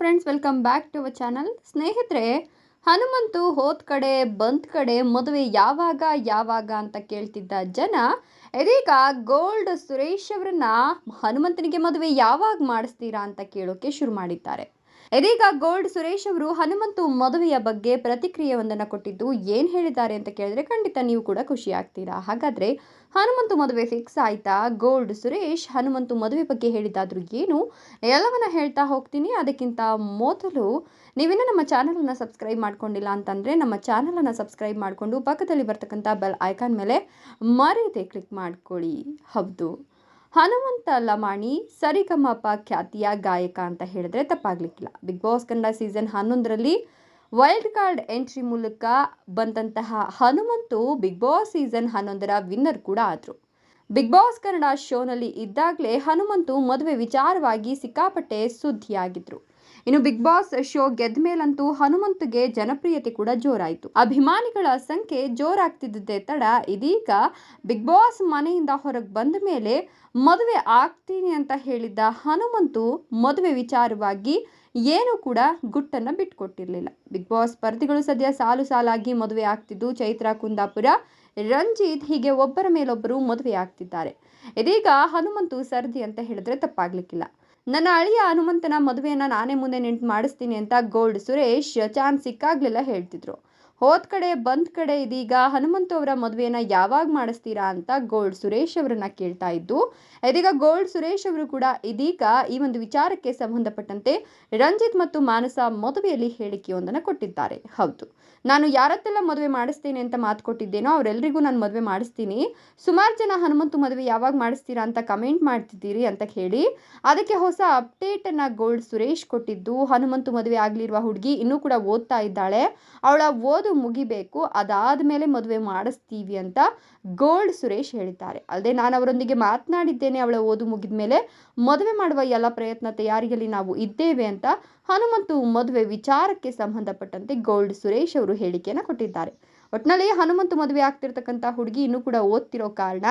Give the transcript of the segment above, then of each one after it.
Friends welcome back to our channel ಸ್ನೇಹಿತರೆ, ಹನುಮಂತು ಹೋದ ಕಡೆ, ಬಂದ ಕಡೆ, ಮದುವೆ ಯಾವಾಗ ಯಾವಾಗ ಅಂತ ಕೇಳ್ತಿದ್ದ ಜನ, ಇದೀಗ ಗೋಲ್ಡ್ ಸುರೇಶ್ ಅವರನ್ನ ಹನುಮಂತನಿಗೆ ಮದುವೆ ಯಾವಾಗ ಮಾಡಿಸ್ತೀರಾ ಅಂತ ಕೇಳೋಕೆ ಶುರು ಮಾಡಿದ್ದಾರೆ. ಇದೀಗ ಗೋಲ್ಡ್ ಸುರೇಶ್ ಅವರು ಹನುಮಂತು ಮದುವೆಯ ಬಗ್ಗೆ ಪ್ರತಿಕ್ರಿಯೆಯೊಂದನ್ನು ಕೊಟ್ಟಿದ್ದು ಏನು ಹೇಳಿದ್ದಾರೆ ಅಂತ ಕೇಳಿದ್ರೆ ಖಂಡಿತ ನೀವು ಕೂಡ ಖುಷಿ ಆಗ್ತೀರಾ. ಹಾಗಾದ್ರೆ ಹನುಮಂತು ಮದುವೆ ಫಿಕ್ಸ್ ಆಯ್ತಾ? ಗೋಲ್ಡ್ ಸುರೇಶ್ ಹನುಮಂತು ಮದುವೆ ಬಗ್ಗೆ ಹೇಳಿದ್ದಾದ್ರೂ ಏನು? ಎಲ್ಲವನ್ನ ಹೇಳ್ತಾ ಹೋಗ್ತೀನಿ. ಅದಕ್ಕಿಂತ ಮೊದಲು ನೀವಿನ್ನೂ ನಮ್ಮ ಚಾನಲನ್ನು ಸಬ್ಸ್ಕ್ರೈಬ್ ಮಾಡ್ಕೊಂಡಿಲ್ಲ ಅಂತಂದರೆ ನಮ್ಮ ಚಾನಲನ್ನು ಸಬ್ಸ್ಕ್ರೈಬ್ ಮಾಡಿಕೊಂಡು ಪಕ್ಕದಲ್ಲಿ ಬರ್ತಕ್ಕಂಥ ಬೆಲ್ ಐಕಾನ್ ಮೇಲೆ ಮರೀದೆ ಕ್ಲಿಕ್ ಮಾಡ್ಕೊಳ್ಳಿ. ಹೌದು. ಹನುಮಂತ ಲಮಾಣಿ, ಸರಿಗಮಪ ಖ್ಯಾತಿಯ ಗಾಯಕ ಅಂತ ಹೇಳಿದ್ರೆ ತಪ್ಪಾಗ್ಲಿಕ್ಕಿಲ್ಲ. ಬಿಗ್ ಬಾಸ್ ಕನ್ನಡ ಸೀಸನ್ ಹನ್ನೊಂದರಲ್ಲಿ ವೈಲ್ಡ್ ಕಾರ್ಡ್ ಎಂಟ್ರಿ ಮೂಲಕ ಬಂದಂತಹ ಹನುಮಂತು ಬಿಗ್ ಬಾಸ್ ಸೀಸನ್ ಹನ್ನೊಂದರ ವಿನ್ನರ್ ಕೂಡ ಆದರು. ಬಿಗ್ ಬಾಸ್ ಕನ್ನಡ ಶೋನಲ್ಲಿ ಇದ್ದಾಗಲೇ ಹನುಮಂತು ಮದುವೆ ವಿಚಾರವಾಗಿ ಸಿಕ್ಕಾಪಟ್ಟೆ ಸುದ್ದಿಯಾಗಿದ್ರು. ಇನ್ನು ಬಿಗ್ ಬಾಸ್ ಶೋ ಗೆದ್ದ ಮೇಲಂತೂ ಹನುಮಂತ್ಗೆ ಜನಪ್ರಿಯತೆ ಕೂಡ ಜೋರಾಯಿತು. ಅಭಿಮಾನಿಗಳ ಸಂಖ್ಯೆ ಜೋರಾಗ್ತಿದ್ದೇ ತಡ ಇದೀಗ ಬಿಗ್ ಬಾಸ್ ಮನೆಯಿಂದ ಹೊರಗೆ ಬಂದ ಮೇಲೆ ಮದುವೆ ಆಗ್ತೀನಿ ಅಂತ ಹೇಳಿದ್ದ ಹನುಮಂತು ಮದುವೆ ವಿಚಾರವಾಗಿ ಏನು ಕೂಡ ಗುಟ್ಟನ್ನು ಬಿಟ್ಕೊಟ್ಟಿರಲಿಲ್ಲ. ಬಿಗ್ ಬಾಸ್ ಸ್ಪರ್ಧಿಗಳು ಸದ್ಯ ಸಾಲು ಸಾಲಾಗಿ ಮದುವೆ ಆಗ್ತಿದ್ದು ಚೈತ್ರ, ಕುಂದಾಪುರ. ರಂಜಿತ್ ಹೀಗೆ ಒಬ್ಬರ ಮೇಲೊಬ್ಬರು ಮದುವೆ ಆಗ್ತಿದ್ದಾರೆ. ಇದೀಗ ಹನುಮಂತು ಸರ್ದಿ ಅಂತ ಹೇಳಿದ್ರೆ ತಪ್ಪಾಗ್ಲಿಕ್ಕಿಲ್ಲ. ನನ್ನ ಅಳಿಯ ಹನುಮಂತನ ಮದುವೆಯನ್ನು ನಾನೇ ಮುಂದೆ ನಿಂತು ಮಾಡಿಸ್ತೀನಿ ಅಂತ ಗೋಲ್ಡ್ ಸುರೇಶ್ ಚಾನ್ಸ್ ಸಿಕ್ಕಾಗ್ಲೆಲ್ಲ ಹೇಳ್ತಿದ್ರು. ಹೋದ ಕಡೆ, ಬಂದ ಕಡೆ ಇದೀಗ ಹನುಮಂತು ಅವರ ಮದುವೆಯನ್ನು ಯಾವಾಗ ಮಾಡಿಸ್ತೀರಾ ಅಂತ ಗೋಲ್ಡ್ ಸುರೇಶ್ ಅವರನ್ನ ಕೇಳ್ತಾ ಇದ್ದು, ಇದೀಗ ಗೋಲ್ಡ್ ಸುರೇಶ್ ಅವರು ಕೂಡ ಇದೀಗ ಈ ಒಂದು ವಿಚಾರಕ್ಕೆ ಸಂಬಂಧಪಟ್ಟಂತೆ ರಂಜಿತ್ ಮತ್ತು ಮಾನಸ ಮದುವೆಯಲ್ಲಿ ಹೇಳಿಕೆಯೊಂದನ್ನು ಕೊಟ್ಟಿದ್ದಾರೆ. ಹೌದು. ನಾನು ಯಾರತ್ತೆಲ್ಲ ಮದುವೆ ಮಾಡಿಸ್ತೇನೆ ಅಂತ ಮಾತು ಕೊಟ್ಟಿದ್ದೇನೋ ಅವರೆಲ್ಲರಿಗೂ ನಾನು ಮದುವೆ ಮಾಡಿಸ್ತೀನಿ. ಸುಮಾರು ಜನ ಹನುಮಂತು ಮದುವೆ ಯಾವಾಗ ಮಾಡಿಸ್ತೀರಾ ಅಂತ ಕಮೆಂಟ್ ಮಾಡ್ತಿದ್ದೀರಿ ಅಂತ ಹೇಳಿ, ಅದಕ್ಕೆ ಹೊಸ ಅಪ್ಡೇಟನ್ನು ಗೋಲ್ಡ್ ಸುರೇಶ್ ಕೊಟ್ಟಿದ್ದು, ಹನುಮಂತು ಮದುವೆ ಆಗಲಿರುವ ಹುಡುಗಿ ಇನ್ನೂ ಕೂಡ ಓದ್ತಾ ಇದ್ದಾಳೆ. ಅವಳ ಓದು ಮುಗಿಬೇಕು ಅದಾದ ಮೇಲೆ ಮದುವೆ ಮಾಡಿಸ್ತೀವಿ ಅಂತ ಗೋಲ್ಡ್ ಸುರೇಶ್ ಹೇಳಿದ್ದಾರೆ. ಅಲ್ಲದೆ ನಾನು ಅವರೊಂದಿಗೆ ಮಾತನಾಡಿದ್ದೇನೆ, ಅವಳ ಓದು ಮುಗಿದ ಮೇಲೆ ಮದುವೆ ಮಾಡುವ ಎಲ್ಲ ಪ್ರಯತ್ನ ತಯಾರಿಯಲ್ಲಿ ನಾವು ಇದ್ದೇವೆ ಅಂತ ಹನುಮಂತು ಮದುವೆ ವಿಚಾರಕ್ಕೆ ಸಂಬಂಧಪಟ್ಟಂತೆ ಗೋಲ್ಡ್ ಸುರೇಶ್ ಅವರು ಹೇಳಿಕೆಯನ್ನು ಕೊಟ್ಟಿದ್ದಾರೆ. ಒಟ್ಟಿನಲ್ಲಿ ಹನುಮಂತು ಮದುವೆ ಆಗ್ತಿರ್ತಕ್ಕಂಥ ಹುಡುಗಿ ಇನ್ನೂ ಕೂಡ ಓದ್ತಿರೋ ಕಾರಣ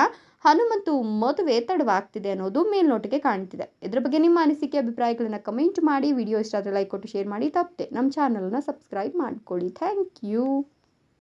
ಹನುಮಂತು ಮದುವೆ ತಡವಾಗ್ತಿದೆ ಅನ್ನೋದು ಮೇಲ್ನೋಟಕ್ಕೆ ಕಾಣ್ತಿದೆ. ಇದ್ರ ಬಗ್ಗೆ ನಿಮ್ಮ ಅನಿಸಿಕೆ, ಅಭಿಪ್ರಾಯಗಳನ್ನು ಕಮೆಂಟ್ ಮಾಡಿ, ವಿಡಿಯೋ ಇಷ್ಟ ಆದರೆ ಲೈಕ್ ಕೊಟ್ಟು ಶೇರ್ ಮಾಡಿ. ತಪ್ಪದೆ ನಮ್ಮ ಚಾನಲ್ನ ಸಬ್ಸ್ಕ್ರೈಬ್ ಮಾಡ್ಕೊಳ್ಳಿ. Thank you